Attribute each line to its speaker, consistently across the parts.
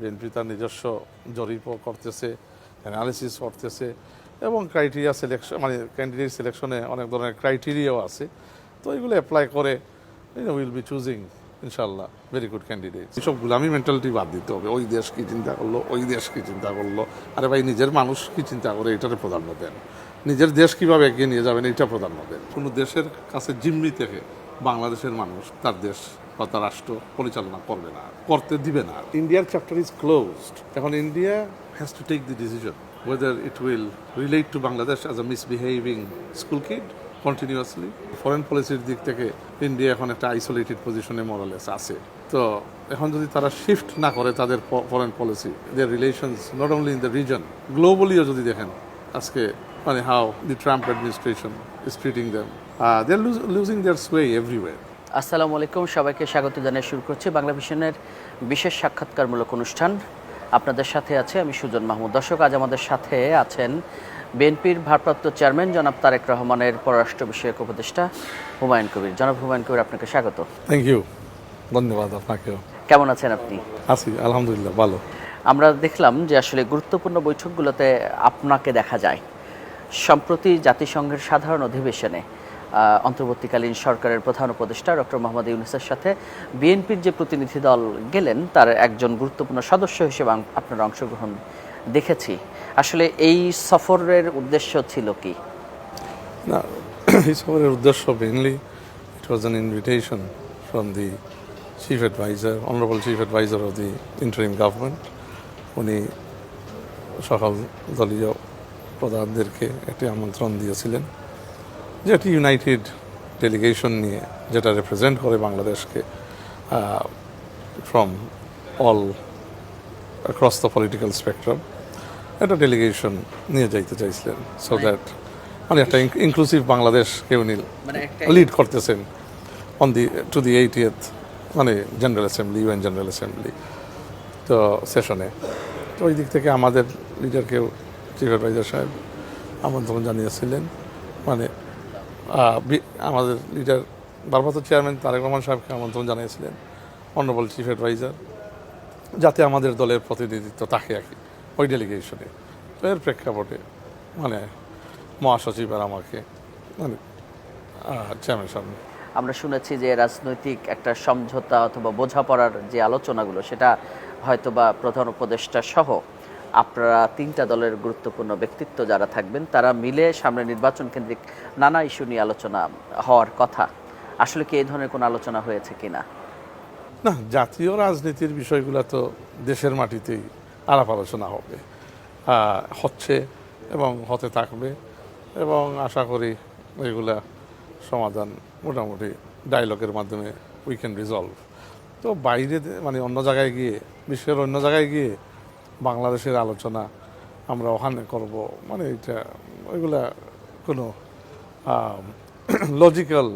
Speaker 1: BNP তার নিজস্ব জরিপও করতেছে অ্যানালিসিস করতেছে এবং ক্রাইটেরিয়া সিলেকশন মানে ক্যান্ডিডেট সিলেকশনে অনেক ধরনের ক্রাইটেরিয়াও আছে। তো এগুলো অ্যাপ্লাই করে উইল বি চুজিং ইনশাল্লাহ ভেরি গুড ক্যান্ডিডেট এসব গুলামি মেন্টালিটি বাদ দিতে হবে। ওই দেশ কি চিন্তা করল, ওই দেশ কি চিন্তা করল? আরে ভাই, নিজের মানুষ কি চিন্তা করে, এটারে প্রাধান্য দেন। নিজের দেশ কীভাবে এগিয়ে নিয়ে যাবেন এটা প্রাধান্য দেন। কোনো দেশের কাছে জিম্মি থেকে বাংলাদেশের মানুষ তার দেশ বা তার রাষ্ট্র পরিচালনা করবে না করতে দিবে না। ইন্ডিয়ার চ্যাপ্টার ইজ ক্লোজড এখন India has to take the decision whether it will relate to Bangladesh as a misbehaving school kid continuously foreign পলিসির দিক থেকে ইন্ডিয়া এখন একটা আইসোলেটেড পজিশনে মরালেস আছে। তো এখন যদি তারা শিফট না করে তাদের foreign policy their relations not only in the region গ্লোবালিও যদি দেখেন আজকে মানে how the Trump administration is treating them they are losing their sway everywhere
Speaker 2: আসসালামু আলাইকুম সবাইকে স্বাগত জানিয়ে শুরু করছি বাংলা ভিশনের বিশেষ সাক্ষাৎকারমূলক অনুষ্ঠান। আপনাদের সাথে আছে আমি সুজন মাহমুদ। দর্শক আজ আমাদের সাথে আছেন বিএনপির ভারপ্রাপ্ত চেয়ারম্যান জনাব তারেক রহমানের পররাষ্ট্র বিষয়ক উপদেষ্টা হুমায়ুন কবির। জনাব হুমায়ুন কবির আপনাকে স্বাগত।
Speaker 1: থ্যাংক ইউ ধন্যবাদ আপনাকেও।
Speaker 2: কেমন আছেন আপনি?
Speaker 1: আছি আলহামদুলিল্লাহ ভালো।
Speaker 2: আমরা দেখলাম যে আসলে গুরুত্বপূর্ণ বৈঠকগুলোতে আপনাকে দেখা যায়। সম্প্রতি জাতিসংঘের সাধারণ অধিবেশনে অন্তর্বর্তীকালীন সরকারের প্রধান উপদেষ্টা ডক্টর মোহাম্মদ ইউনুসের সাথে বিএনপির যে প্রতিনিধি দল গেলেন, তার একজন গুরুত্বপূর্ণ সদস্য হিসেবে আপনার অংশগ্রহণ দেখেছি। আসলে এই সফরের উদ্দেশ্য ছিল কি?
Speaker 1: না, এই সফরের উদ্দেশ্য mainly it was an invitation from the chief adviser honourable chief adviser of the interim government উনি সকল দলীয় প্রধানদেরকে একটি আমন্ত্রণ দিয়েছিলেন। যে একটি ইউনাইটেড ডেলিগেশন নিয়ে যেটা রিপ্রেজেন্ট করে বাংলাদেশকে from all across the political spectrum একটা ডেলিগেশন নিয়ে যাইতে চাইছিলেন। সো দ্যাট মানে একটা ইনক্লুসিভ বাংলাদেশকে উনি
Speaker 2: মানে
Speaker 1: লিড করতেছেন on the two the eightieth মানে general assembly UN general assembly তো সেশনে তো ওই দিক থেকে আমাদের লিডারকেও চিফ অ্যাডভাইজার সাহেব আমন্ত্রণ জানিয়েছিলেন মানে আমাদের লিডার ভারপ্রাপ্ত চেয়ারম্যান তারেক রহমান সাহেবকে আমন্ত্রণ জানিয়েছিলেন অনারেবল চিফ অ্যাডভাইজার যাতে আমাদের দলের প্রতিনিধিত্ব থাকে আর কি ওই ডেলিগেশনে তো এর প্রেক্ষাপটে মানে মহাসচিব আর আমাকে মানে চেয়ারম্যান সামনে
Speaker 2: আমরা শুনেছি যে রাজনৈতিক একটা সমঝোতা অথবা বোঝাপড়ার যে আলোচনাগুলো, সেটা হয়তোবা প্রধান উপদেষ্টা সহ আপনারা তিনটা দলের গুরুত্বপূর্ণ ব্যক্তিত্ব যারা থাকবেন, তারা মিলে সামনে নির্বাচন কেন্দ্রিক নানা ইস্যু নিয়ে আলোচনা হওয়ার কথা। আসলে কি এই ধরনের কোনো আলোচনা হয়েছে কিনা?
Speaker 1: না, জাতীয় রাজনীতির বিষয়গুলো তো দেশের মাটিতেই আলাপ আলোচনা হবে। হচ্ছে এবং হতে থাকবে এবং আশা করি এগুলা সমাধান মোটামুটি ডায়লগের মাধ্যমে উই ক্যান রিজলভ তো বাইরে মানে অন্য জায়গায় গিয়ে, বিশ্বের অন্য জায়গায় গিয়ে বাংলাদেশের আলোচনা আমরা ওখানে করব। মানে এটা, ওইগুলা কোনো লজিক্যাল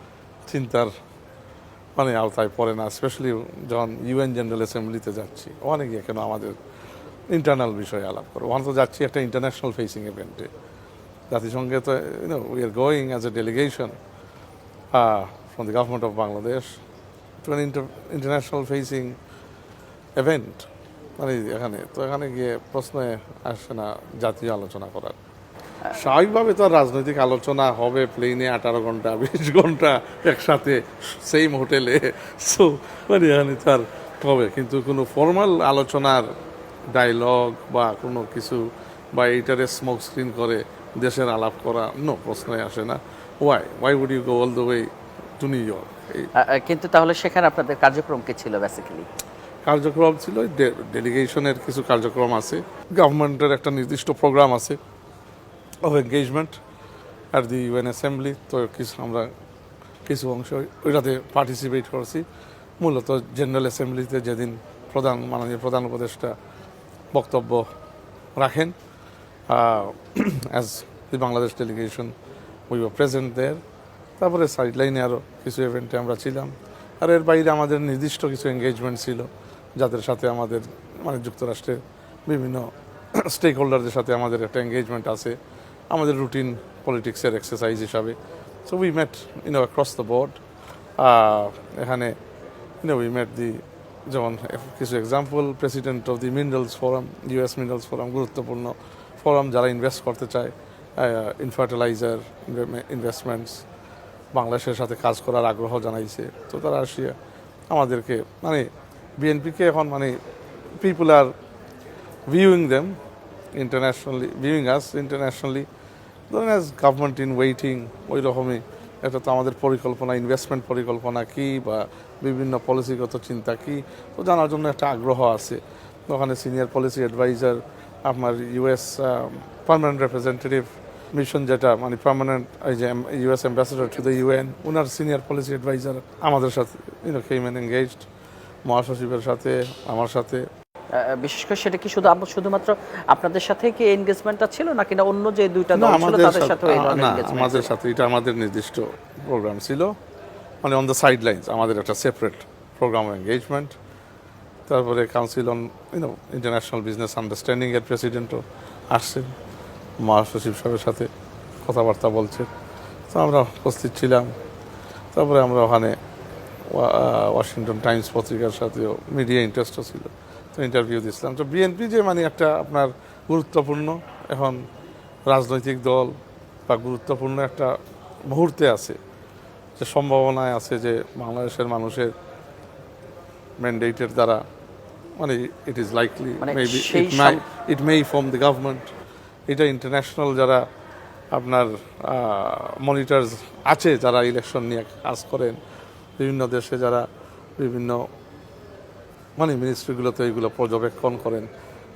Speaker 1: চিন্তার মানে আওতায় পড়ে না স্পেশালি যখন ইউএন জেনারেল অ্যাসেম্বলিতে যাচ্ছি। ওখানে গিয়ে কেন আমাদের ইন্টারনাল বিষয়ে আলাপ করো? ওখানে তো যাচ্ছি একটা ইন্টারন্যাশনাল ফেসিং ইভেন্টে জাতিসংঘে তো you know we are going as a delegation from the government of Bangladesh to an international facing event মানে এখানে, তো এখানে গিয়ে প্রশ্নে আসছে না জাতীয় আলোচনা করার। স্বাভাবিকভাবে তো রাজনৈতিক আলোচনা হবে প্লেনে আঠারো ঘণ্টা, বিশ ঘণ্টা একসাথে সেম হোটেলে সো মানে এখানে তো আর হবে। কিন্তু কোনো ফর্মাল আলোচনার ডায়লগ বা কোনো কিছু বা এইটারে স্মোক স্ক্রিন করে দেশের আলাপ করা নো প্রশ্নে আসে না। Why why would you go all the way to New York
Speaker 2: কিন্তু তাহলে সেখানে আপনাদের কার্যক্রম কি ছিল বেসিক্যালি
Speaker 1: কার্যক্রম ছিল ডেলিগেশনের কিছু কার্যক্রম আছে গভর্নমেন্টের একটা নির্দিষ্ট প্রোগ্রাম আছে of engagement at the UN assembly তো কিছু আমরা কিছু অংশ ওইটাতে পার্টিসিপেট করছি। মূলত জেনারেল অ্যাসেম্বলিতে যেদিন প্রধান, মাননীয় প্রধান উপদেষ্টা বক্তব্য রাখেন as the Bangladesh delegation we were present there তারপরে সাইড লাইনে আরও কিছু ইভেন্টে আমরা ছিলাম। আর এর বাইরে আমাদের নির্দিষ্ট কিছু এঙ্গেজমেন্ট ছিল। যাদের সাথে আমাদের মানে যুক্তরাষ্ট্রের বিভিন্ন স্টেক হোল্ডারদের সাথে আমাদের একটা এঙ্গেজমেন্ট আছে, আমাদের রুটিন পলিটিক্সের এক্সারসাইজ হিসাবে। So we met you know across the board এখানে you know we met the যেমন কিছু example president of the minerals forum US minerals forum গুরুত্বপূর্ণ ফোরাম যারা ইনভেস্ট করতে চায় ইন ফার্টিলাইজার ইনভেস্টমেন্টস বাংলাদেশের সাথে কাজ করার আগ্রহ জানাইছে। তো তারা আসিয়া আমাদেরকে মানে বিএনপিকে এখন মানে people are viewing them internationally, viewing us internationally ধরেন অ্যাজ গভর্নমেন্ট ইন ওয়েটিং ওই রকমই। এটা তো আমাদের পরিকল্পনা ইনভেস্টমেন্ট পরিকল্পনা কি বা বিভিন্ন পলিসিগত চিন্তা কি? তো জানার জন্য একটা আগ্রহ আছে। ওখানে সিনিয়র পলিসি অ্যাডভাইজার আপনার ইউএস পার্মানেন্ট রিপ্রেজেন্টেটিভ মিশন যেটা মানে পার্মানেন্ট এই যে US ambassador to the UN owner senior policy adviser আমাদের সাথে ইউনো কেম এনগেজড মহাসচিবের সাথে আমার সাথে।
Speaker 2: বিশেষ করে সেটা কি শুধু শুধুমাত্র আপনাদের সাথে কি এনগেজমেন্টটা ছিল নাকি না অন্য যে দুইটা দল ছিল তাদের
Speaker 1: সাথে আমাদের সাথে এটা আমাদের নির্দিষ্ট প্রোগ্রাম ছিল। মানে অন দ্য সাইড লাইন্স আমাদের একটা সেপারেট প্রোগ্রাম এঙ্গেজমেন্ট তারপরে council on you know international business understanding এর প্রেসিডেন্টও আসছেন। মহাসচিব সাহেবের সাথে কথাবার্তা বলছে তো আমরা উপস্থিত ছিলাম। তারপরে আমরা ওখানে ওয়াশিংটন টাইমস পত্রিকার সাথেও মিডিয়া ইন্টারেস্টও ছিল। তো ইন্টারভিউ দিয়েছিলাম। তো বিএনপি যে মানে একটা আপনার গুরুত্বপূর্ণ এখন রাজনৈতিক দল বা গুরুত্বপূর্ণ একটা মুহূর্তে আছে। যে সম্ভাবনায় আছে যে বাংলাদেশের মানুষের ম্যান্ডেটের দ্বারা মানে it is likely maybe it my it may from the government এটা ইন্টারন্যাশনাল যারা আপনার মনিটরস আছে যারা ইলেকশন নিয়ে কাজ করেন বিভিন্ন দেশে যারা বিভিন্ন মানে মিনিস্ট্রিগুলোতে এইগুলো পর্যবেক্ষণ করেন,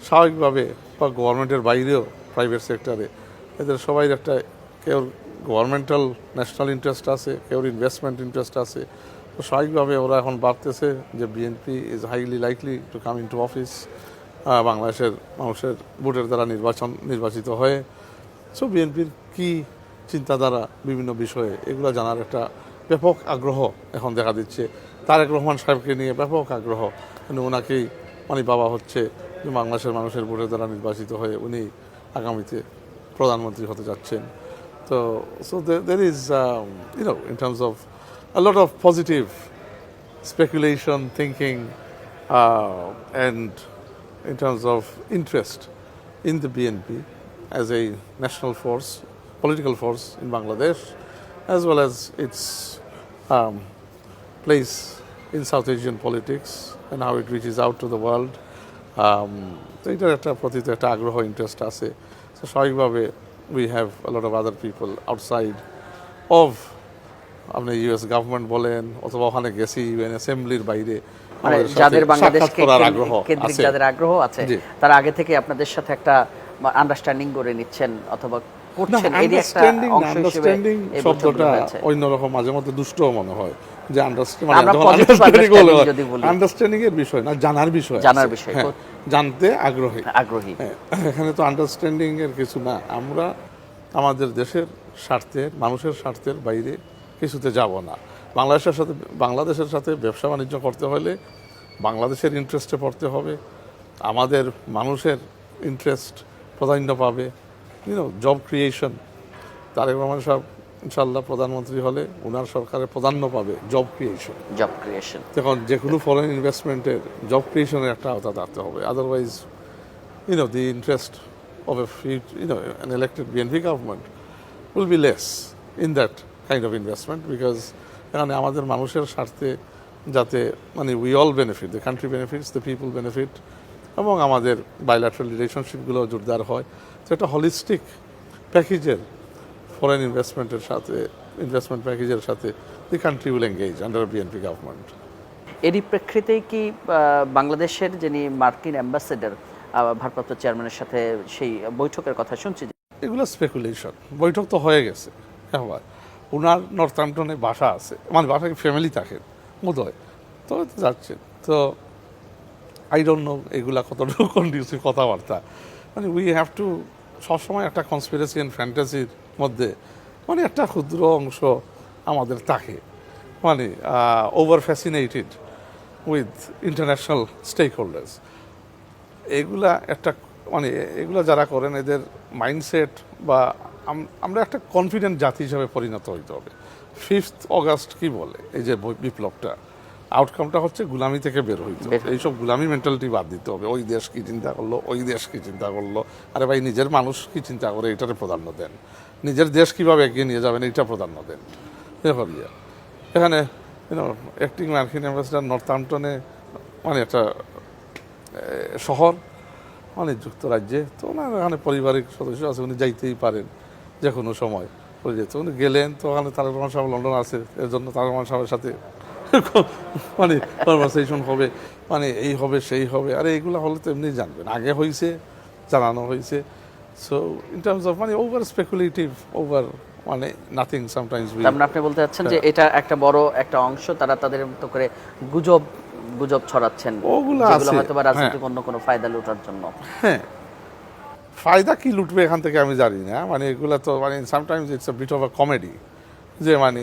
Speaker 1: স্বাভাবিকভাবে বা গভর্নমেন্টের বাইরেও প্রাইভেট সেক্টরে এদের সবাই একটা কেউ গভর্নমেন্টাল ন্যাশনাল ইন্টারেস্ট আছে, কেউ ইনভেস্টমেন্ট ইন্টারেস্ট আছে। তো স্বাভাবিকভাবে ওরা এখন ভাবতেছে যে BNP is highly likely to come in to office বাংলাদেশের মানুষের ভোটের দ্বারা নির্বাচন, নির্বাচিত হয়ে। সো বিএনপির কী চিন্তাধারা বিভিন্ন বিষয়ে এগুলো জানার একটা ব্যাপক আগ্রহ এখন দেখা দিচ্ছে। তারেক রহমান সাহেবকে নিয়ে ব্যাপক আগ্রহ। কিন্তু ওনাকেই মানে বাবা হচ্ছে যে বাংলাদেশের মানুষের ভোটের দ্বারা নির্বাচিত হয়ে উনি আগামীতে প্রধানমন্ত্রী হতে যাচ্ছেন। তো so there is you know in terms of of positive speculation, thinking, uh, and in terms of interest in the BNP as a national force, political force in Bangladesh, as well as its um, place in South Asian politics and how it reaches out to the world. Um, তো এটার একটা প্রতি একটা আগ্রহ interest আছে তো স্বাভাবিকভাবে we have a lot of other people outside of আপনি ইউএস গভর্নমেন্ট বলেন অথবা ওখানে গেছি ইউএন অ্যাসেম্বলির বাইরে
Speaker 2: মানে যাদের বাংলাদেশকে
Speaker 1: আগ্রহ
Speaker 2: কেন্দ্রিক যাদের আগ্রহ আছে। তারা আগে থেকে আপনাদের সাথে একটা আন্ডারস্ট্যান্ডিং করে নিচ্ছেন অথবা করছেন এরই একটা অংশ হিসেবে
Speaker 1: শব্দটা অন্যরকম মাঝে মধ্যে দুষ্টও মনে হয় যে আন্ডারস্ট্যান্ডিং এর বিষয় না জানার বিষয়
Speaker 2: জানার বিষয়।
Speaker 1: হ্যাঁ, জানতে আগ্রহী।
Speaker 2: আগ্রহী।
Speaker 1: হ্যাঁ, এখানে তো আন্ডারস্ট্যান্ডিং এর কিছু না। আমরা আমাদের দেশের স্বার্থে মানুষের স্বার্থের বাইরে কিছুতে যাব না। বাংলাদেশের সাথে বাংলাদেশের সাথে ব্যবসা বাণিজ্য করতে হলে বাংলাদেশের ইন্টারেস্টে পড়তে হবে। আমাদের মানুষের ইন্টারেস্ট প্রাধান্য পাবে। You know job creation Tarique Rahman সাহেব ইনশাল্লাহ প্রধানমন্ত্রী হলে ওনার সরকারের প্রাধান্য পাবে জব ক্রিয়েশন
Speaker 2: জব ক্রিয়েশন
Speaker 1: এখন যে কোনো ফরেন ইনভেস্টমেন্টের জব ক্রিয়েশনের একটা আওতা থাকতে হবে। Otherwise you the interest of a fut- you know, an elected BNP government will be less in that kind of investment because এখানে আমাদের মানুষের স্বার্থে যাতে মানে we all benefit the country benefits the people benefit এবং আমাদের bilateral রিলেশনশিপগুলো জোরদার হয়। তো একটা হলিস্টিক প্যাকেজের ফরেন ইনভেস্টমেন্টের সাথে ইনভেস্টমেন্ট প্যাকেজের সাথে the country will engage under BNP government
Speaker 2: এরই প্রেক্ষিতেই কি বাংলাদেশের যিনি মার্কিন অ্যাম্বাসেডর ভারপ্রাপ্ত চেয়ারম্যানের সাথে সেই বৈঠকের কথা শুনছি
Speaker 1: এগুলো স্পেকুলেশন বৈঠক তো হয়ে গেছে। একবার ওনার নর্থহ্যাম্পটনে বাসা আছে। মানে বাসায় ফ্যামিলি থাকেন বোধহয়। তো হয়তো যাচ্ছেন। তো আই ডোন্ট নো এগুলা কতটুকু কন্ডিউসিভ কথাবার্তা। মানে উই হ্যাভ টু সবসময় একটা কনস্পিরেসি অ্যান্ড ফ্যান্টাসির মধ্যে মানে একটা ক্ষুদ্র অংশ আমাদের থাকে। মানে over fascinated with international stakeholders এগুলা একটা মানে এগুলা যারা করেন, এদের মাইন্ডসেট বা আম- আমরা একটা কনফিডেন্ট জাতি হিসাবে পরিণত হইতে হবে। ফিফথ অগাস্ট কি বলে? এই যে বিপ্লবটা। আউটকামটা হচ্ছে গুলামি থেকে বের হইতে। এইসব গুলামি মেন্টালিটি বাদ দিতে হবে। ওই দেশ কি চিন্তা করল? ওই দেশ কি চিন্তা করল? আরে ভাই নিজের মানুষ কি চিন্তা করে? এটারে প্রাধান্য দেন। নিজের দেশ কীভাবে এগিয়ে নিয়ে যাবেন? এটা প্রাধান্য দেন। এরপর ইয়ে। এখানে অ্যাক্টিং মার্কিন অ্যাম্বাসিডার নর্থআম্পটনে মানে একটা শহর মানে যুক্তরাজ্যে তো ওনার এখানে পারিবারিক সদস্য আছে উনি যাইতেই পারেন যে কোনো সময় যেত উনি গেলেন তো ওখানে তারেক রহমান সাহেব লন্ডন আছে এর জন্য তারেক রহমান সাহেবের সাথে মানে কনভারসেশন হবে মানে এই হবে সেই হবে আরে এইগুলো হলে তো এমনি জানবেন। আগে হয়েছে জানানো হয়েছে সো ইন টার্মস অফ মানে ওভার স্পেকুলেটিভ ওভার মানে নাথিং সামটাইমস
Speaker 2: তার মানে আপনি বলতে চাচ্ছেন যে এটা একটা বড় একটা অংশ তারা তাদের মতো করে গুজব গুজব ছড়াচ্ছেন।
Speaker 1: ওগুলো আছে,
Speaker 2: হয়তো বা রাজনৈতিক
Speaker 1: হ্যাঁ।
Speaker 2: অন্য কোনো ফায়দা লুটার জন্য।
Speaker 1: হ্যাঁ। ফায়দা কি লুটবে এখান থেকে আমি জানি না। মানে এগুলো তো মানে sometimes it's a bit of a comedy যে মানে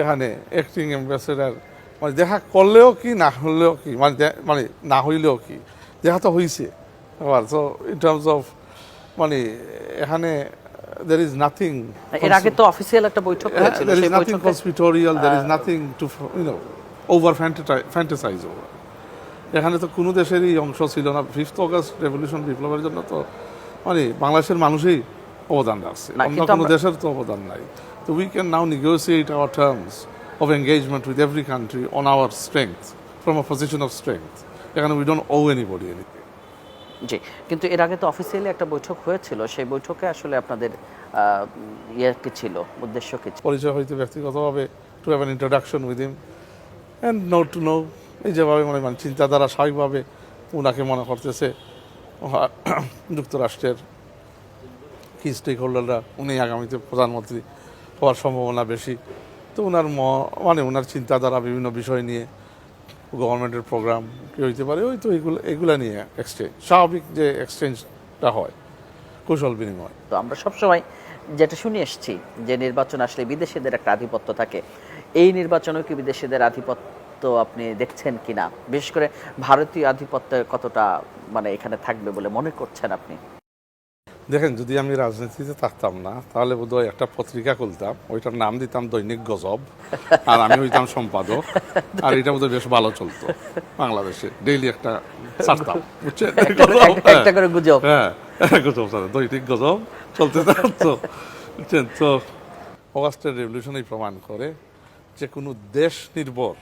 Speaker 1: এখানে অ্যাক্টিং অ্যাম্বাসেডার মানে দেখা করলেও কি না হলেও কি মানে মানে না হইলেও কি দেখা তো হইছে। আবার তো ইন টার্মস অফ মানে এখানে দের ইজ নাথিং
Speaker 2: এর আগে তো অফিসিয়াল একটা বৈঠক হয়েছিল সেই
Speaker 1: is nothing
Speaker 2: বৈঠকে
Speaker 1: conspiratorial there is nothing to you know over fantasize এখানে তো কোনো দেশেরই অংশ ছিল না। ফিফথ অগস্ট রেভলিউশন বিপ্লবের জন্য তো মানে বাংলাদেশের মানুষই অবদান রাখছে। অন্য কোনো দেশের তো অবদান নাই। তো we can now negotiate our terms of engagement with every country on our strength from a position of strength এখানে we don't owe anybody anything
Speaker 2: জি কিন্তু এর আগে তো অফিসিয়ালি একটা বৈঠক হয়েছিল সেই বৈঠকে আসলে আপনাদের ইয়ে কি ছিল উদ্দেশ্য কি ছিল?
Speaker 1: পরিচয় হইতে ব্যক্তিগতভাবে to have an introduction with him and no to know এই যেভাবে মনে মানে চিন্তাধারা স্বাভাবিকভাবে ওনাকে মনে করতেছে যুক্তরাষ্ট্রের কি স্টেক হোল্ডাররা উনি আগামীতে প্রধানমন্ত্রী হওয়ার সম্ভাবনা বেশি। তো ওনার ম মানে ওনার চিন্তাধারা বিভিন্ন বিষয় নিয়ে গভর্নমেন্টের প্রোগ্রাম কী হইতে পারে, ওই তো এগুলো এগুলো নিয়ে এক্সচেঞ্জ স্বাভাবিক যে এক্সচেঞ্জটা হয়, কৌশল বিনিময়।
Speaker 2: তো আমরা সবসময় যেটা শুনে এসেছি, যে নির্বাচন আসলে বিদেশিদের একটা আধিপত্য থাকে। এই নির্বাচনেও কি বিদেশিদের আধিপত্য আপনি দেখছেন কি না বিশেষ করে ভারতীয় আধিপত্যের কতটা মানে এখানে থাকবে বলে মনে করছেন আপনি?
Speaker 1: দেখেন যদি আমি রাজনীতিতে থাকতাম না তাহলে বোধহয় একটা পত্রিকা খুলতাম ওইটার নাম দিতাম দৈনিক গজব আর আমি হইতাম সম্পাদক আর এটা বোধহয় বেশ ভালো চলতো বাংলাদেশে। ডেইলি একটা ছাড়তাম বুঝছেন?
Speaker 2: একটা- একটা করে গুজব।
Speaker 1: হ্যাঁ গজব স্যার দৈনিক গজব চলতে থাকতো বুঝছেন? তো অগাস্টের রেভলিউশনই প্রমাণ করে যে কোনো দেশ নির্ভর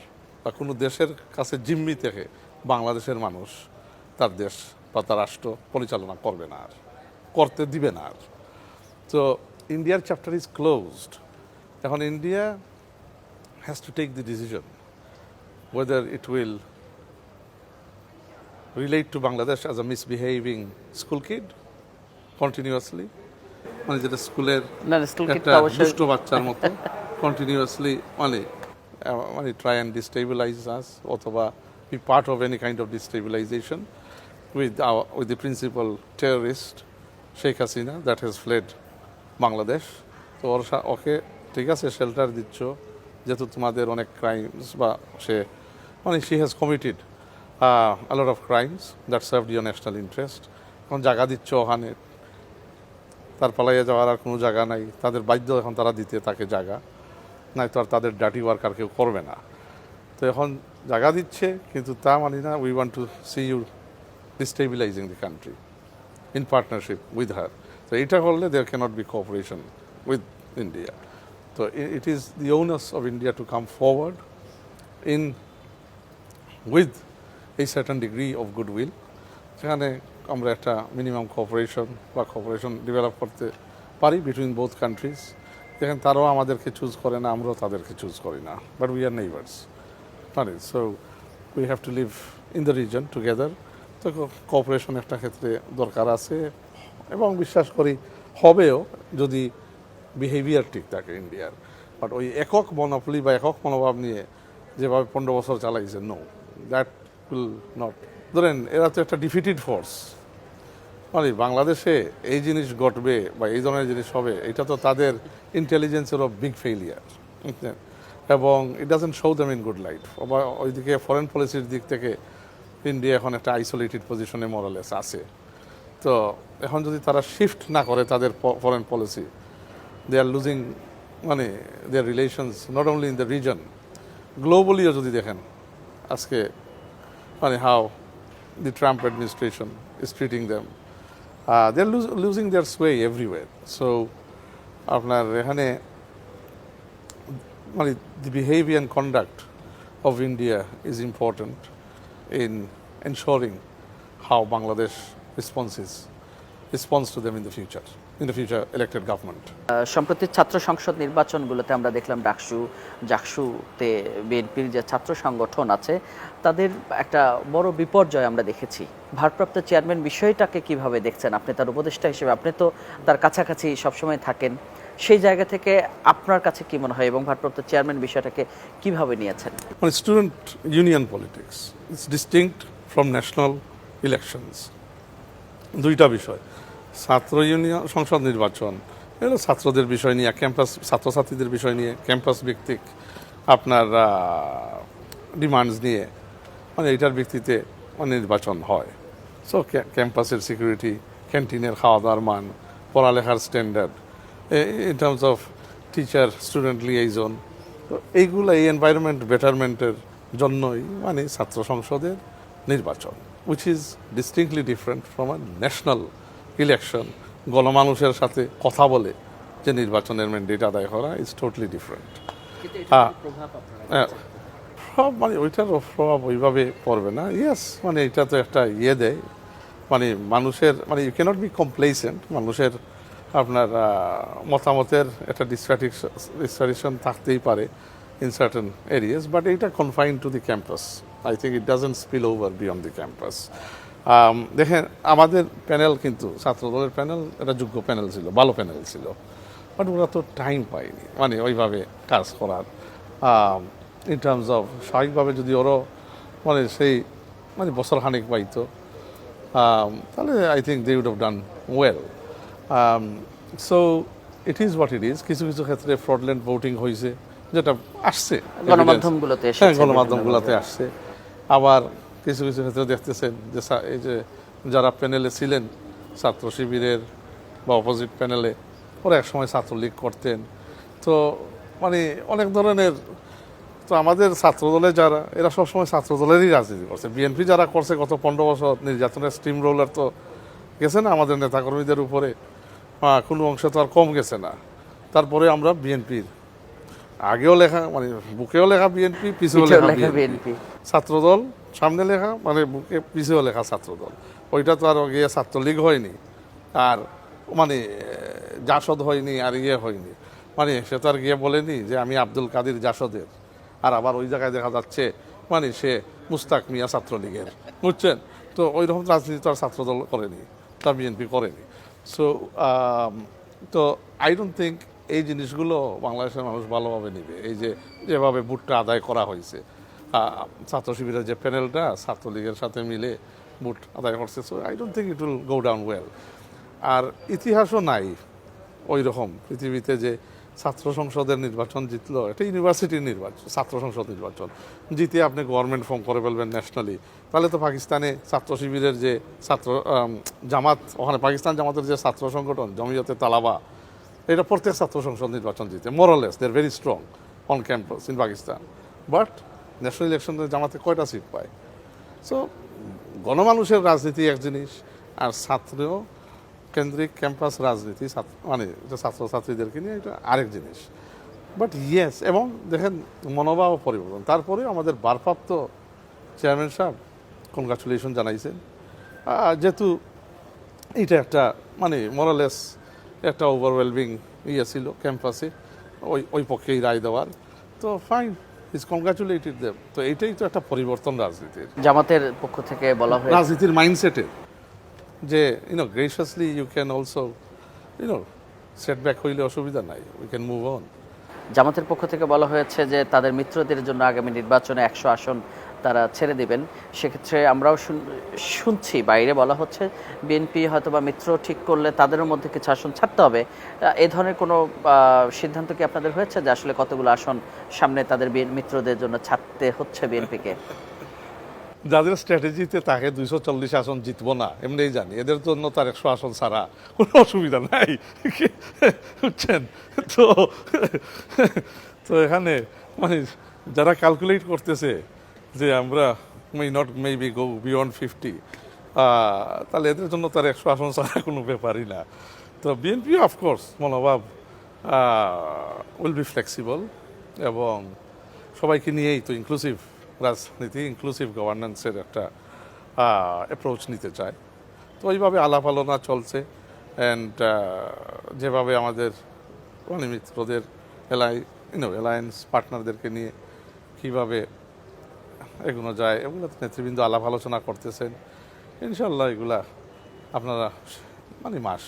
Speaker 1: বা কোনো দেশের কাছে জিম্মি থেকে বাংলাদেশের মানুষ তার দেশ বা তার রাষ্ট্র পরিচালনা করবে না আর। করতে দিবে না আর। তো ইন্ডিয়ার চ্যাপ্টার ইজ ক্লোজড এখন India has to take the decision whether it will relate to Bangladesh as a misbehaving school kid continuously মানে যেটা স্কুলের একটা দুষ্ট বাচ্চার মতো কন্টিনিউয়াসলি মানে মানে ট্রাই অ্যান্ড ডিস্টেবিলাইজ আস অথবা be part of any kind of destabilisation with with the principal terrorist Sheikh Hasina that has fled Bangladesh তো ওর ওকে, ঠিক আছে শেল্টার দিচ্ছ, যেহেতু তোমাদের অনেক ক্রাইমস বা সে মানে she has committed a lot of crimes that serve your national interest এখন জায়গা দিচ্ছ ওখানে। তার পালাইয়া যাওয়ার আর কোনো জায়গা নাই। তাদের বাধ্য এখন তারা দিতে তাকে জায়গা। নাই তো আর তাদের ডাটি ওয়ার্ক আর কেউ করবে না। তো এখন জায়গা দিচ্ছে, কিন্তু তা মানি না। We want to see you destabilising the country in partnership with her তো এটা করলে there cannot be cooperation with India তো it is the onus of India to come forward in with এই সার্টান ডিগ্রি অফ গুডউইল সেখানে আমরা একটা minimum cooperation বা cooperation develop করতে পারি বিটুইন বোথ কান্ট্রিজ দেখেন, তারাও আমাদেরকে চুজ করে না, আমরাও তাদেরকে চুজ করি না। But we are neighbours so we have to live in the region together তো কোঅপারেশন একটা ক্ষেত্রে দরকার আছে এবং বিশ্বাস করি হবেও যদি বিহেভিয়ার ঠিক থাকে ইন্ডিয়ার। বাট ওই একক মনোপলি বা একক মনোভাব নিয়ে যেভাবে পনেরো বছর চালাইছে নো দ্যাট উইল নট ধরেন, এরা তো একটা ডিফিটেড ফোর্স মানে বাংলাদেশে এই জিনিস ঘটবে বা এই ধরনের জিনিস হবে, এটা তো তাদের ইন্টেলিজেন্সের অফ বিগ ফেইলিয়ার এবং it doesn't show them in good আবার ওইদিকে ফরেন পলিসির দিক থেকে ইন্ডিয়া এখন একটা আইসোলেটেড পজিশনে মরালেস আছে। তো এখন যদি তারা শিফট না করে তাদের foreign policy they are losing মানে they are relations not only in the region গ্লোবালিও যদি দেখেন, আজকে মানে how the Trump administration is treating them they are losing they sway everywhere so আপনার এখানে মানে the behaviour conduct of India is important in ensuring how Bangladesh responses responds to them in the future, in the future elected government.
Speaker 2: সম্প্রতি ছাত্র সংসদ নির্বাচনগুলোতে আমরা দেখলাম ডাকসু জাকসুতে বিএনপির যে ছাত্র সংগঠন আছে তাদের একটা বড় বিপর্যয় আমরা দেখেছি। ভারপ্রাপ্ত চেয়ারম্যান বিষয়টাকে কীভাবে দেখছেন আপনি? তার উপদেষ্টা হিসেবে আপনি তো তার কাছাকাছি সবসময় থাকেন। সেই জায়গা থেকে আপনার কাছে কি মনে হয় এবং ভারপ্রাপ্ত চেয়ারম্যান বিষয়টাকে কীভাবে নিয়েছেন?
Speaker 1: মানে student union politics it's distinct from national elections দুইটা বিষয়। ছাত্র ইউনিয়ন, সংসদ নির্বাচন। এগুলো ছাত্রদের বিষয় নিয়ে, ক্যাম্পাস, ছাত্রছাত্রীদের বিষয় নিয়ে, ক্যাম্পাস ভিত্তিক আপনার ডিমান্ডস নিয়ে মানে এটার ভিত্তিতে মানে নির্বাচন হয়। সো ক্যাম্পাসের সিকিউরিটি ক্যান্টিনের খাওয়া দাওয়ার মান, পড়ালেখার standard in terms of teacher student liaison তো এইগুলো এই এনভায়রনমেন্ট বেটারমেন্টের জন্যই মানে ছাত্র সংসদের নির্বাচন which is distinctly different from a national election গণমানুষের সাথে কথা বলে যে নির্বাচনের ম্যান্ডেট আদায় করা ইজ টোটালি ডিফারেন্ট হ্যাঁ সব মানে ওইটার প্রভাব ওইভাবে পড়বে না। ইয়েস মানে এটা তো একটা ইয়ে দেয়। মানে মানুষের মানে ইউ ক্যানট বি কমপ্লেসেন্ট মানুষের আপনার মতামতের একটা ডিসফ্যাটিকশন থাকতেই পারে। ইন সার্টেন এরিয়াস বাট এইটা confine to the campus I think it doesn't spill over beyond the campus দেখেন আমাদের প্যানেল কিন্তু ছাত্রদলের প্যানেল এটা যোগ্য প্যানেল ছিল ভালো প্যানেল ছিল বাট ওরা তো টাইম পায়নি মানে ওইভাবে কাজ করার। ইন টার্মস অফ স্বাভাবিকভাবে যদি ওরও মানে সেই মানে বছর খানিক পাইতো um, তাহলে I think they would have done well so it is what it is কিছু কিছু ক্ষেত্রে ফ্রডল্যান্ড ভোটিং হয়েছে যেটা আসছে
Speaker 2: গণমাধ্যমগুলোতে
Speaker 1: হ্যাঁ গণমাধ্যমগুলোতে আসছে। আবার কিছু কিছু ক্ষেত্রে দেখতেছেন যে এই যে যারা প্যানেলে ছিলেন ছাত্র শিবিরের বা অপোজিট প্যানেলে ওরা একসময় ছাত্রলীগ করতেন। তো মানে অনেক ধরনের তো আমাদের ছাত্রদলে যারা এরা সবসময় ছাত্রদলেরই রাজনীতি করছে। বিএনপি যারা করছে গত পনেরো বছর নির্যাতনের স্টিম রোলার তো গেছে না আমাদের নেতাকর্মীদের উপরে। কোনো অংশ তো আর কম গেছে না। তারপরে আমরা বিএনপির আগেও লেখা মানে বুকেও লেখা বিএনপি পিছেও লেখা বিএনপি ছাত্রদল সামনে লেখা মানে বুকে পিছেও লেখা ছাত্রদল। ওইটা তো আর গিয়ে ছাত্রলীগ হয়নি আর মানে জাসদ হয়নি আর ইয়ে হয়নি। মানে সে তো আর গিয়ে বলেনি যে আমি আব্দুল কাদির জাসদের আর আবার ওই জায়গায় দেখা যাচ্ছে মানে সে মুস্তাক মিয়া ছাত্রলীগের বুঝছেন? তো ওই রকম রাজনীতি তো আর ছাত্রদল করেনি তা বিএনপি করেনি। সো তো আই ডোন্ট থিঙ্ক এই জিনিসগুলো বাংলাদেশের মানুষ ভালোভাবে নেবে। এই যে যেভাবে ভোটটা আদায় করা হয়েছে। ছাত্র শিবিরের যে প্যানেলটা, ছাত্রলীগের সাথে মিলে ভোট আদায় করছে। So I don't think it will go down well আর ইতিহাসও নাই ওই রকম পৃথিবীতে যে ছাত্র সংসদের নির্বাচন জিতলো, এটা ইউনিভার্সিটির নির্বাচন ছাত্র সংসদ নির্বাচন। জিতে আপনি গভর্নমেন্ট ফর্ম করে ফেলবেন ন্যাশনালি তাহলে তো পাকিস্তানে ছাত্র শিবিরের যে ছাত্র জামাত, ওখানে পাকিস্তান জামাতের যে ছাত্র সংগঠন, জমিয়তে তালাবা এটা প্রত্যেক ছাত্র সংসদ নির্বাচন জিতে more or less they very strong on campus in Pakistan but national ইলেকশনে জামাতে কয়টা সিট পায়? সো গণমানুষের রাজনীতি এক জিনিস, আর ছাত্র কেন্দ্রিক ক্যাম্পাস রাজনীতি, ছাত্র- মানে এটা ছাত্রছাত্রীদেরকে নিয়ে এটা আরেক জিনিস। বাট ইয়েস এবং দেখেন মনোভাব পরিবর্তন। তারপরে আমাদের ভারপ্রাপ্ত চেয়ারম্যান সাহেব কনগ্রাচুলেশন জানাইছেন। যেহেতু এটা একটা মানে মোরালেস একটা ওভারওয়েলমিং ইয়ে ছিল ক্যাম্পাসে ওই ওই পক্ষেই রায় দেওয়ার। তো ফাইন ইজ কনগ্রাচুলেটেড দেব তো এইটাই তো একটা পরিবর্তন রাজনীতির।
Speaker 2: জামাতের পক্ষ থেকে বলা হয়
Speaker 1: রাজনীতির মাইন্ডসেটের যে you know graciously you can also you know setback হইলে অসুবিধা নাই উই ক্যান মুভ অন
Speaker 2: জামাতের পক্ষ থেকে বলা হয়েছে যে তাদের মিত্রদের জন্য আগামী নির্বাচনে একশো আসন তারা ছেড়ে দিবেন। সেক্ষেত্রে আমরাও শুন- শুনছি, বাইরে বলা হচ্ছে বিএনপি হয়তো বা মিত্র ঠিক করলে তাদেরও মধ্যে কিছু আসন ছাড়তে হবে। এ ধরনের কোনো সিদ্ধান্ত কি আপনাদের হয়েছে যে আসলে কতগুলো আসন সামনে তাদের মিত্রদের জন্য ছাড়তে হচ্ছে বিএনপিকে?
Speaker 1: যাদের স্ট্র্যাটেজিতে তাকে দুইশো চল্লিশ আসন জিতবো না, এমনিই জানি। এদের জন্য তার একশো আসন ছাড়া কোনো অসুবিধা নাই। বুঝছেন? তো তো এখানে মানে যারা ক্যালকুলেট করতেছে যে আমরা may not maybe go beyond fifty তাহলে এদের জন্য তার একশো আসন ছাড়া কোনো ব্যাপারই না। তো বিএনপি অফকোর্স মনোভাব উইল বি ফ্লেক্সিবল এবং সবাইকে নিয়েই তো ইনক্লুসিভ রাজনীতি ইনক্লুসিভ গভর্নেন্সের একটা অ্যাপ্রোচ নিতে চায়। তো ওইভাবে আলাপ আলোচনা চলছে অ্যান্ড যেভাবে আমাদের মানে মিত্রদের এলাই ইউনো অ্যালায়েন্স পার্টনারদেরকে নিয়ে কীভাবে এগুলো যায় এগুলো তো নেতৃবৃন্দ আলাপ আলোচনা করতেছেন। ইনশাল্লাহ এগুলা আপনারা মানে মাস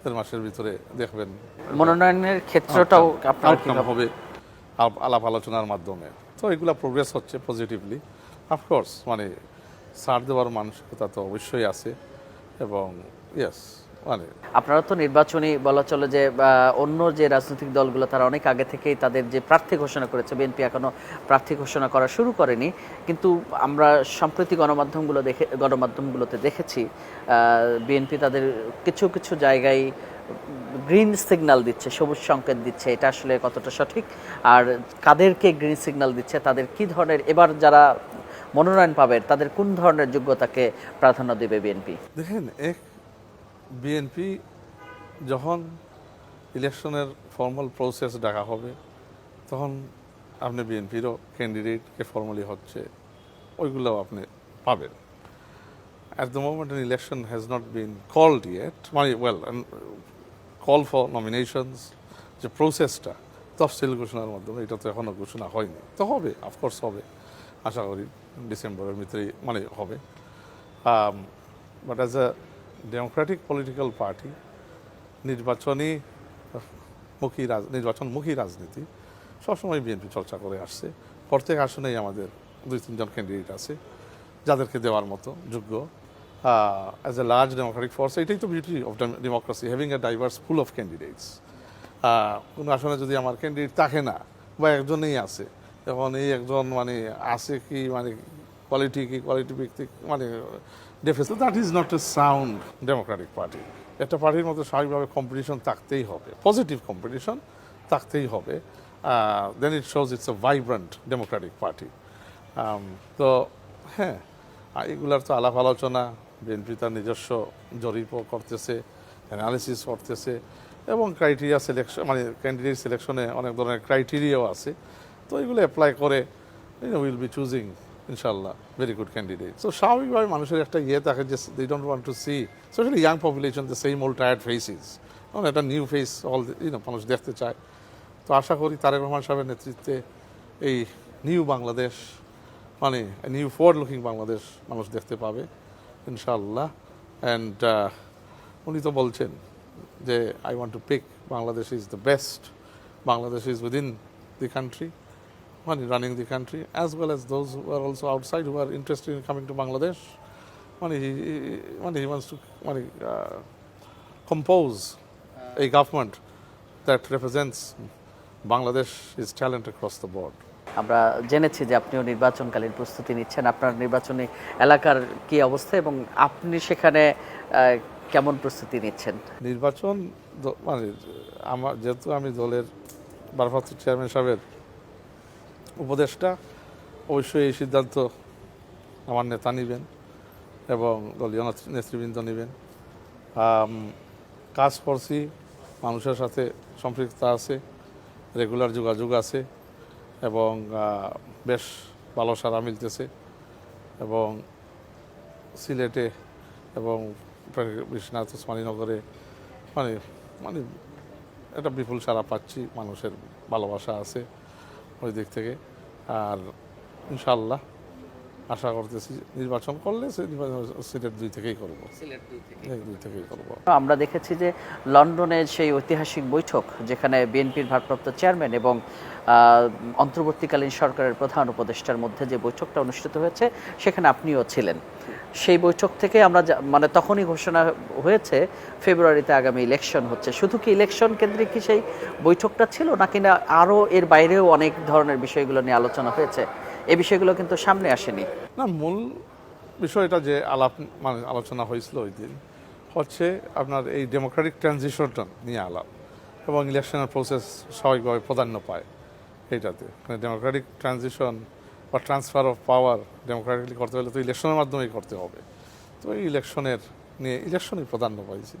Speaker 1: দেড় মাসের ভিতরে দেখবেন।
Speaker 2: মনোনয়নের ক্ষেত্রটাও আপনার
Speaker 1: হবে আলাপ আলোচনার মাধ্যমে। তো এগুলা প্রোগ্রেস হচ্ছে পজিটিভলি অফকোর্স মানে ছাড় দেওয়ার মানসিকতা তো অবশ্যই আছে। এবং ইয়েস
Speaker 2: আপনারা তো নির্বাচনী বলা চলে যে অন্য যে রাজনৈতিক দলগুলো তারা অনেক আগে থেকেই তাদের যে প্রার্থী ঘোষণা করেছে বিএনপি এখনও প্রার্থী ঘোষণা করা শুরু করেনি। কিন্তু আমরা সম্প্রতি গণমাধ্যমগুলো দেখে গণমাধ্যমগুলোতে দেখেছি বিএনপি তাদের কিছু কিছু জায়গায় গ্রিন সিগন্যাল দিচ্ছে সবুজ সংকেত দিচ্ছে। এটা আসলে কতটা সঠিক? আর কাদেরকে গ্রিন সিগন্যাল দিচ্ছে? তাদের কি ধরনের এবার যারা মনোনয়ন পাবে তাদের কোন ধরনের যোগ্যতাকে প্রাধান্য দেবে বিএনপি?
Speaker 1: দেখেন এক বিএনপি যখন ইলেকশনের ফর্মাল প্রসেস ডাকা হবে, তখন আপনি বিএনপিরও ক্যান্ডিডেটকে ফর্মালি হচ্ছে, ওইগুলোও আপনি পাবেন। At the moment election has not been called yet মানে ওয়েল কল ফর নমিনেশনস যে প্রসেসটা তফসিল ঘোষণার মাধ্যমে এটা তো এখনও ঘোষণা হয়নি। তো হবে অফকোর্স হবে। আশা করি ডিসেম্বরের ভিতরেই মানে হবে। But as a democratic political party নির্বাচনী, মুখী রাজ নির্বাচনমুখী রাজনীতি, সবসময় বিএনপি চর্চা করে আসছে। প্রত্যেক আসনেই আমাদের দুই তিনজন ক্যান্ডিডেট আছে, যাদেরকে দেওয়ার মতো যোগ্য। As a large democratic force এটাই তো beauty of democracy having a diverse full of candidates কোনো আসনে যদি আমার ক্যান্ডিডেট থাকে না, বা একজনেই আছে এখন এই একজন মানে আছে কি মানে কোয়ালিটি কি কোয়ালিটি ভিত্তিক মানে deficit that is not a sound democratic party একটা পার্টির মধ্যে স্বাভাবিকভাবে কম্পিটিশন থাকতেই হবে। পজিটিভ কম্পিটিশন থাকতেই হবে। Then it shows it's a vibrant democratic party তো হ্যাঁ এগুলার তো আলাপ আলোচনা। বিএনপি তার নিজস্ব জরিপও করতেছে অ্যানালিসিস করতেছে এবং ক্রাইটেরিয়া সিলেকশন মানে ক্যান্ডিডেট সিলেকশনে অনেক ধরনের ক্রাইটেরিয়াও আছে। তো এগুলো অ্যাপ্লাই করে উইল বি চুজিং ইনশাল্লাহ ভেরি গুড ক্যান্ডিডেট সো স্বাভাবিকভাবে মানুষের একটা ইয়ে থাকে যে they don't want to see specially young population the same old tired faces কারণ একটা নিউ ফেস অল ইউনো মানুষ দেখতে চায়। তো আশা করি তারেক রহমান সাহেবের নেতৃত্বে এই নিউ বাংলাদেশ মানে নিউ ফোয়ার্ড লুকিং বাংলাদেশ মানুষ দেখতে পাবে ইনশাল্লাহ অ্যান্ড উনি তো বলছেন যে I want to pick Bangladesh is the best Bangladesh is within the country মানে running the country as well as those who are also outside who are interested in coming to Bangladesh মানে he, he- মানে he wants to মানে compose a government that represents Bangladesh is talent across the board.
Speaker 2: আমরা জেনেছি যে আপনিও নির্বাচনকালীন প্রস্তুতি নিচ্ছেন। আপনার নির্বাচনী এলাকার কি অবস্থা এবং আপনি সেখানে কেমন প্রস্তুতি নিচ্ছেন?
Speaker 1: নির্বাচন মানে আমার যেহেতু আমি দলের ভারপ্রাপ্ত চেয়ারম্যান সাহেবের উপদেষ্টা, অবশ্যই এই সিদ্ধান্ত আমার নেতা নেবেন এবং দলীয় নেতৃবৃন্দ নেবেন। কাজ করছি, মানুষের সাথে সম্পৃক্ততা আছে, রেগুলার যোগাযোগ আছে এবং বেশ ভালো সারা মিলতেছে এবং সিলেটে এবং বিশ্বনাথ ওসমানীনগরে মানে মানে একটা বিপুল সারা পাচ্ছি, মানুষের ভালোবাসা আছে। ওই দিক থেকে। আর ইনশাল্লাহ আশা করতেছি নির্বাচন করলে নির্বাচন সিলেট দুই থেকেই করব। এই দুই থেকেই করব।
Speaker 2: আমরা দেখেছি যে লন্ডনে সেই ঐতিহাসিক বৈঠক যেখানে বিএনপির ভারপ্রাপ্ত চেয়ারম্যান এবং অন্তর্বর্তীকালীন সরকারের প্রধান উপদেষ্টার মধ্যে যে বৈঠকটা অনুষ্ঠিত হয়েছে সেখানে আপনিও ছিলেন। সেই বৈঠক থেকে আমরা যা- মানে তখনই ঘোষণা হয়েছে ফেব্রুয়ারিতে আগামী ইলেকশন হচ্ছে। শুধু কি ইলেকশন কেন্দ্রিক কি সেই বৈঠকটা ছিল নাকি না আরও এর বাইরেও অনেক ধরনের বিষয়গুলো নিয়ে আলোচনা হয়েছে? এই বিষয়গুলো কিন্তু সামনে আসেনি।
Speaker 1: না, মূল বিষয়টা যে আলাপ মানে আলোচনা হয়েছিল ওই দিন হচ্ছে আপনার এই ডেমোক্রেটিক ট্রানজিশনটা নিয়ে আলাপ এবং ইলেকশনের প্রসেস স্বাভাবিকভাবে প্রাধান্য পায় এইটাতে। মানে ডেমোক্রেটিক ট্রানজিশন বা ট্রান্সফার অফ পাওয়ার ডেমোক্রেটিকলি করতে হলে তো ইলেকশনের মাধ্যমেই করতে হবে। তো এই ইলেকশনের নিয়ে ইলেকশনই প্রাধান্য পাইছে।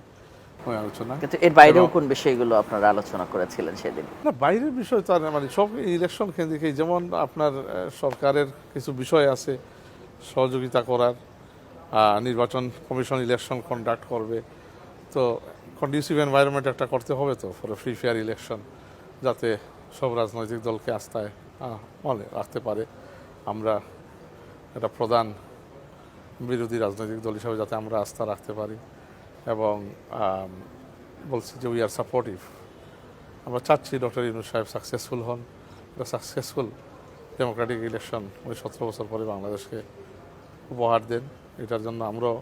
Speaker 1: ওই আলোচনা।
Speaker 2: কিন্তু এর বাইরেও কোন বিষয়গুলো আপনারা আলোচনা করেছিলেন সেদিন?
Speaker 1: না বাইরের বিষয় তো আর না, মানে সব ইলেকশন কেন্দ্রিক যেমন আপনার সরকারের কিছু বিষয় আছে সহযোগিতা করার নির্বাচন কমিশন ইলেকশন কন্ডাক্ট করবে তো কন্ডিউসিভ এনভায়রনমেন্ট একটা করতে হবে তো ফর ফ্রি ফেয়ার ইলেকশন যাতে সব রাজনৈতিক দলকে আস্থায় মানে রাখতে পারে। আমরা একটা প্রধান বিরোধী রাজনৈতিক দল হিসাবে যাতে আমরা আস্থা রাখতে পারি। এবং বলছি যে উই আর সাপোর্টিভ আমরা চাচ্ছি ডক্টর ইউনুস সাহেব সাকসেসফুল হন। একটা সাকসেসফুল ডেমোক্রেটিক ইলেকশন উনি সতেরো বছর পরে বাংলাদেশকে উপহার দেন। এটার জন্য আমরাও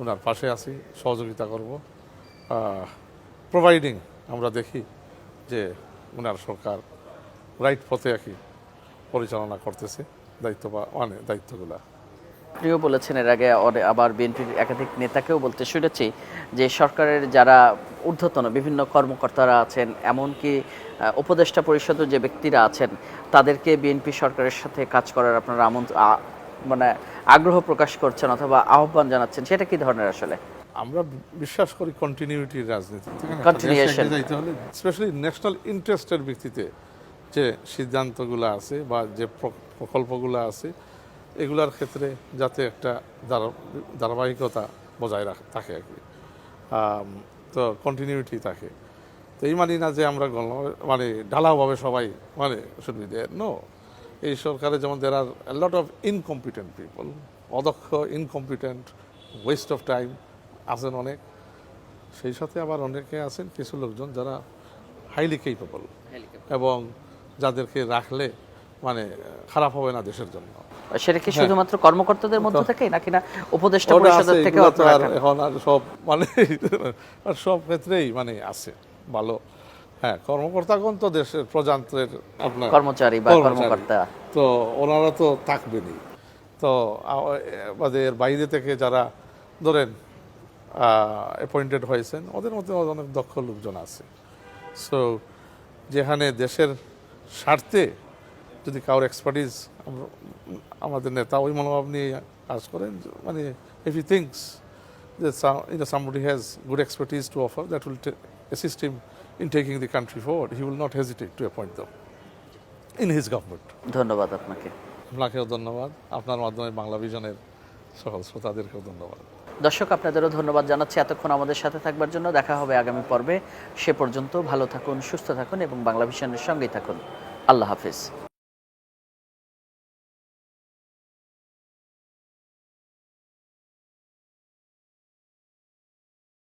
Speaker 1: ওনার পাশে আছি, সহযোগিতা করব। প্রোভাইডিং আমরা দেখি যে ওনার সরকার রাইট পথে আর পরিচালনা করতেছে, দায়িত্ব বা মানে দায়িত্বগুলা।
Speaker 2: আপনিও বলেছেন এর আগে আবার বিএনপির একাধিক নেতাকেও বলতে শুনেছি যে সরকারের যারা ঊর্ধ্বতন বিভিন্ন কর্মকর্তারা আছেন এমনকি উপদেষ্টা পরিষদের যে ব্যক্তিরা আছেন তাদেরকে বিএনপি সরকারের সাথে কাজ করার আপনারা আমন্ত্রণ আ- মানে আগ্রহ প্রকাশ করছেন অথবা আহ্বান জানাচ্ছেন সেটা কি ধরনের আসলে
Speaker 1: আমরা বিশ্বাস করি কন্টিনিউটির রাজনীতি
Speaker 2: Continuation.
Speaker 1: স্পেশালি ন্যাশনাল ইন্টারেস্টের ভিত্তিতে যে সিদ্ধান্তগুলো আছে বা যে প্র- প্রকল্পগুলো আছে এগুলার ক্ষেত্রে যাতে একটা ধারা- ধারাবাহিকতা বজায় রাখ থাকে আর কি। তো কন্টিনিউটি থাকে। তো এই মানি না যে আমরা মানে ঢালাওভাবে সবাই মানে শুনবি যে নো এই সরকারে যেমন there are lot of incompetent people অদক্ষ ইনকম্পিটেন্ট ওয়েস্ট অফ টাইম আছেন অনেক। সেই সাথে আবার অনেকে আছেন কিছু লোকজন যারা হাইলি কেপেবল এবং যাদেরকে রাখলে মানে খারাপ হবে না দেশের জন্য।
Speaker 2: সেটা কি শুধুমাত্র কর্মকর্তাদের মধ্য থেকেই নাকি না উপদেষ্টা পরিষদের থেকে
Speaker 1: এখন? আর সব মানে আর সব ক্ষেত্রেই মানে আছে ভালো। হ্যাঁ কর্মকর্তাগণ তো দেশের প্রজাতন্ত্রের আপনার
Speaker 2: কর্মচারী বা কর্মকর্তা।
Speaker 1: তো ওনারা তো থাকবেনই। তো আমাদের বাইরে থেকে যারা ধরেন অ্যাপয়েন্টেড হয়েছেন ওদের মধ্যে অনেক দক্ষ লোকজন আছে। সো যেখানে দেশের স্বার্থে যদি কারোর এক্সপার্টিস আমাদের নেতা ওই মনোভাব নিয়ে কাজ করেন মানে if he thinks that some, you know, somebody has good expertise to offer that will assist him in taking the country forward. He will not hesitate to appoint them in his government.
Speaker 2: ধন্যবাদ আপনাকে।
Speaker 1: আপনাকেও ধন্যবাদ। আপনার মাধ্যমে বাংলা ভিশনের সকল শ্রোতাদেরকেও ধন্যবাদ।
Speaker 2: দর্শক আপনাদেরও ধন্যবাদ জানাচ্ছি। এতক্ষণ আমাদের সাথে থাকবার জন্য দেখা হবে আগামী পর্বে। সে পর্যন্ত ভালো থাকুন সুস্থ থাকুন এবং বাংলা ভিশনের সঙ্গেই থাকুন। আল্লাহ হাফিজ।